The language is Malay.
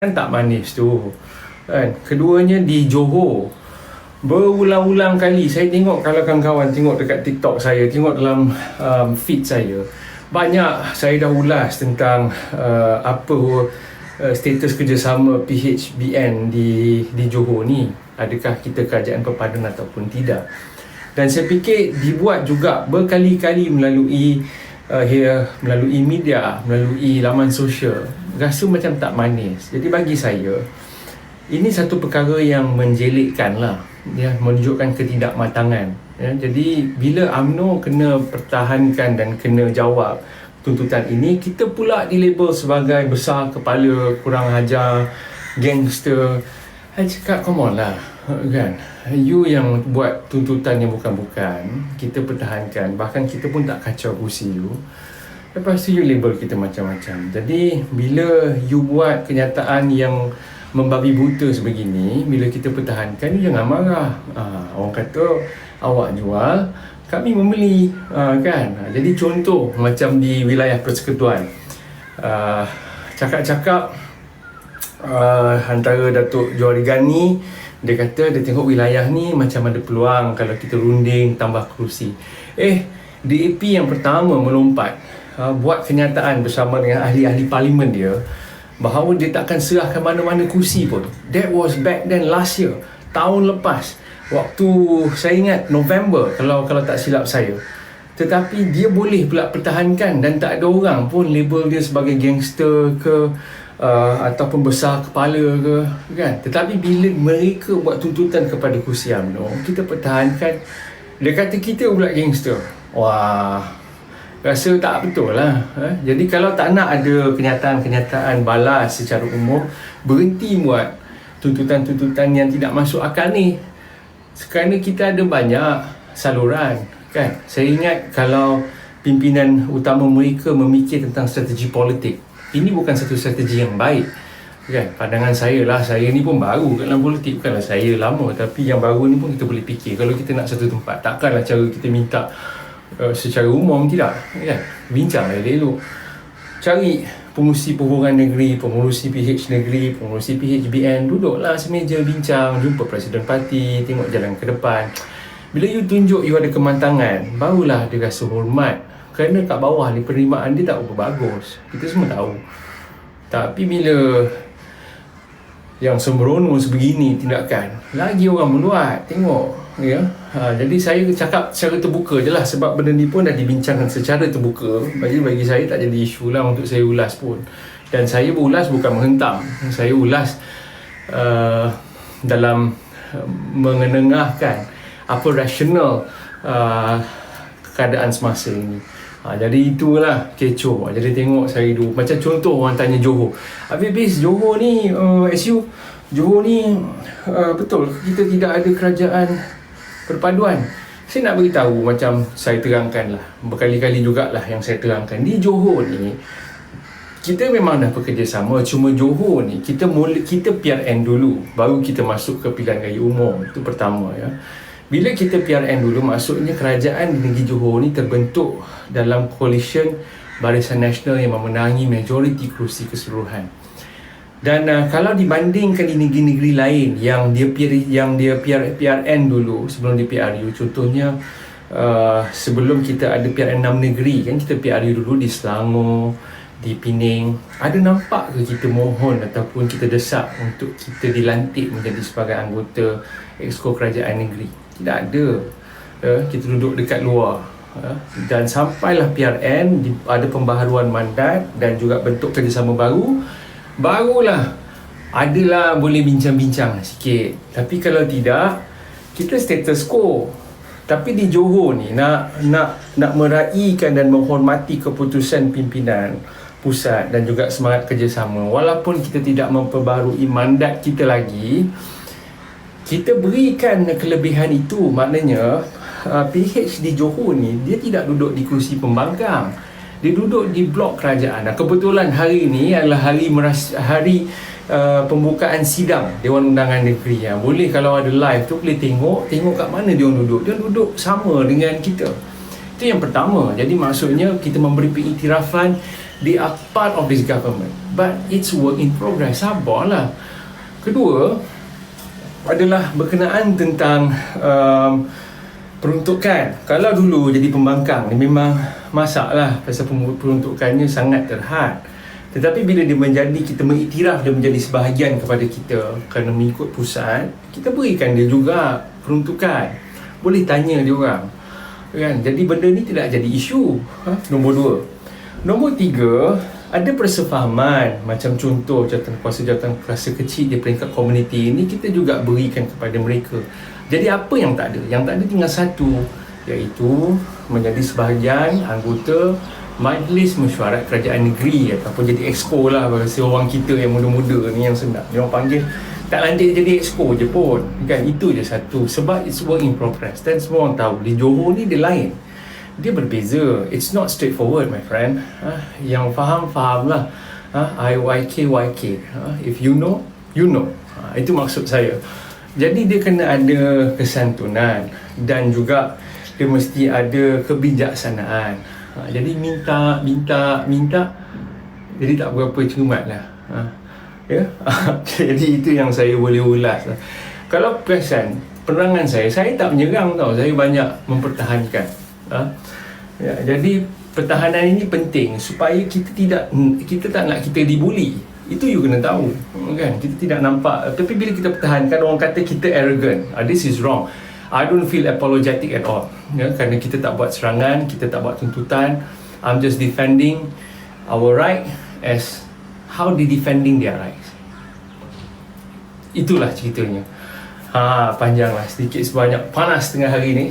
kan tak manis tu kan? Keduanya di Johor. Berulang-ulang kali saya tengok kalau kawan-kawan tengok dekat TikTok saya tengok dalam um, feed saya banyak saya dah ulas tentang uh, apa uh, status kerjasama PHBN di di Johor ni. Adakah kita kerajaan perpaduan ataupun tidak? Dan saya fikir dibuat juga berkali-kali melalui uh, here, melalui media, melalui laman sosial rasa macam tak manis. Jadi bagi saya ini satu perkara yang menjelitkan lah ya, menunjukkan ketidakmatangan ya. jadi bila AMNO kena pertahankan dan kena jawab tuntutan ini kita pula dilabel sebagai besar kepala kurang ajar gangster saya cakap come on lah kan? You yang buat tuntutan yang bukan-bukan kita pertahankan. Bahkan kita pun tak kacau kursi you. Lepas tu you label kita macam-macam. Jadi bila you buat kenyataan yang membabi buta sebegini bila kita pertahankan you jangan marah. Ha, orang kata awak jual kami membeli. Ha, kan? Ha, jadi contoh macam di wilayah persekutuan. Uh, cakap-cakap uh, antara Datuk Johari Gani dia kata dia tengok wilayah ni macam ada peluang kalau kita runding tambah kerusi. Eh, DAP yang pertama melompat uh, buat kenyataan bersama dengan ahli-ahli parlimen dia bahawa dia takkan serahkan mana-mana kursi pun. That was back then last year, tahun lepas. Waktu saya ingat November kalau kalau tak silap saya. Tetapi dia boleh pula pertahankan dan tak ada orang pun label dia sebagai gangster ke uh, ataupun besar kepala ke kan? Tetapi bila mereka buat tuntutan kepada kursi UMNO kita pertahankan. Dia kata kita pula gangster. Wah rasa tak betul lah eh? jadi kalau tak nak ada kenyataan-kenyataan balas secara umum berhenti buat tuntutan-tuntutan yang tidak masuk akal ni. Kerana kita ada banyak saluran kan? Saya ingat kalau pimpinan utama mereka memikir tentang strategi politik. Ini bukan satu strategi yang baik. Kan? Pandangan saya lah saya ni pun baru dalam politik. Bukanlah saya lama tapi yang baru ni pun kita boleh fikir. Kalau kita nak satu tempat takkanlah cara kita minta uh, secara umum. Tidak. Kan? Bincang lah elok cari pengurusi perhubungan negeri, pengurusi PH negeri, pengurusi PHBN duduklah semeja bincang, jumpa presiden parti tengok jalan ke depan bila you tunjuk you ada kemantangan barulah dia rasa hormat. Kerana kat bawah ni penerimaan dia tak berapa bagus. Kita semua tahu. Tapi bila yang sembrono sebegini tindakan lagi orang meluat. Tengok ya. Ha, jadi saya cakap secara terbuka je lah. Sebab benda ni pun dah dibincangkan secara terbuka. Bagi bagi saya tak jadi isu lah untuk saya ulas pun. Dan saya berulas bukan menghentam. Saya ulas uh, dalam uh, mengenengahkan apa rasional uh, keadaan semasa ini Ha, jadi itulah kecoh. Jadi tengok saya dulu. Macam contoh orang tanya Johor. Habis-habis Johor ni, uh, SU, Johor ni uh, betul kita tidak ada kerajaan perpaduan. Saya nak beritahu macam saya terangkan lah. Berkali-kali jugalah yang saya terangkan. Di Johor ni, kita memang dah bekerjasama. Cuma Johor ni, kita mula, kita PRN dulu. Baru kita masuk ke pilihan raya umum. Itu pertama ya. Bila kita PRN dulu, maksudnya kerajaan di negeri Johor ni terbentuk dalam coalition Barisan Nasional yang memenangi majoriti kerusi keseluruhan. Dan uh, kalau dibandingkan di negeri-negeri lain yang dia PR, yang dia PR, PRN dulu sebelum di PRU, contohnya uh, sebelum kita ada PRN 6 negeri kan kita PRU dulu di Selangor, di Pening. Ada nampak ke kita mohon ataupun kita desak untuk kita dilantik menjadi sebagai anggota Exco Kerajaan Negeri? Tidak ada. Uh, kita duduk dekat luar. Uh, dan sampailah PRN di, ada pembaharuan mandat dan juga bentuk kerjasama baru. Barulah adalah boleh bincang-bincang sikit. Tapi kalau tidak kita status quo. Tapi di Johor ni nak nak nak meraihkan dan menghormati keputusan pimpinan pusat dan juga semangat kerjasama walaupun kita tidak memperbarui mandat kita lagi kita berikan kelebihan itu maknanya uh, PH di Johor ni dia tidak duduk di kursi pembangkang. Dia duduk di blok kerajaan. Dan kebetulan hari ini adalah hari meras, hari uh, pembukaan sidang Dewan Undangan Negeri. Ya. boleh kalau ada live tu boleh tengok tengok kat mana dia duduk. Dia duduk sama dengan kita. Itu yang pertama. Jadi maksudnya kita memberi pengiktirafan they are part of this government. But it's work in progress. Sabarlah. Kedua adalah berkenaan tentang um, peruntukan. Kalau dulu jadi pembangkang ni memang masak lah pasal peruntukannya sangat terhad. Tetapi bila dia menjadi kita mengiktiraf dia menjadi sebahagian kepada kita kerana mengikut pusat kita berikan dia juga peruntukan. Boleh tanya dia orang kan? Jadi benda ni tidak jadi isu ha? nombor dua. Nombor tiga ada persefahaman macam contoh jawatan kuasa jawatan kuasa kecil di peringkat komuniti ini kita juga berikan kepada mereka jadi apa yang tak ada? Yang tak ada tinggal satu iaitu menjadi sebahagian anggota Majlis Mesyuarat Kerajaan Negeri ataupun jadi exco lah bagi orang kita yang muda-muda ni yang senang. Dia orang panggil tak lanjut jadi exco je pun. Kan itu je satu sebab it's work in progress. Dan semua orang tahu di Johor ni dia lain. Dia berbeza. It's not straightforward my friend. Ha? Yang faham faham lah. Ha? IYK YK. Ha? If you know, you know. Ha? Itu maksud saya. Jadi dia kena ada kesantunan dan juga dia mesti ada kebijaksanaan. Ha, jadi minta, minta, minta. Jadi tak berapa cermat lah. Ha, ya? jadi itu yang saya boleh ulas. Lah. Kalau perasan, penerangan saya, saya tak menyerang tau. Saya banyak mempertahankan. Ha? Ya, jadi pertahanan ini penting supaya kita tidak kita tak nak kita dibuli. Itu you kena tahu kan? Kita tidak nampak. Tapi bila kita pertahankan orang kata kita arrogant. Uh, this is wrong. I don't feel apologetic at all. Ya, kerana kita tak buat serangan kita tak buat tuntutan. I'm just defending our right as how they defending their rights. Itulah ceritanya. Ha, panjang lah sedikit sebanyak. Panas tengah hari ni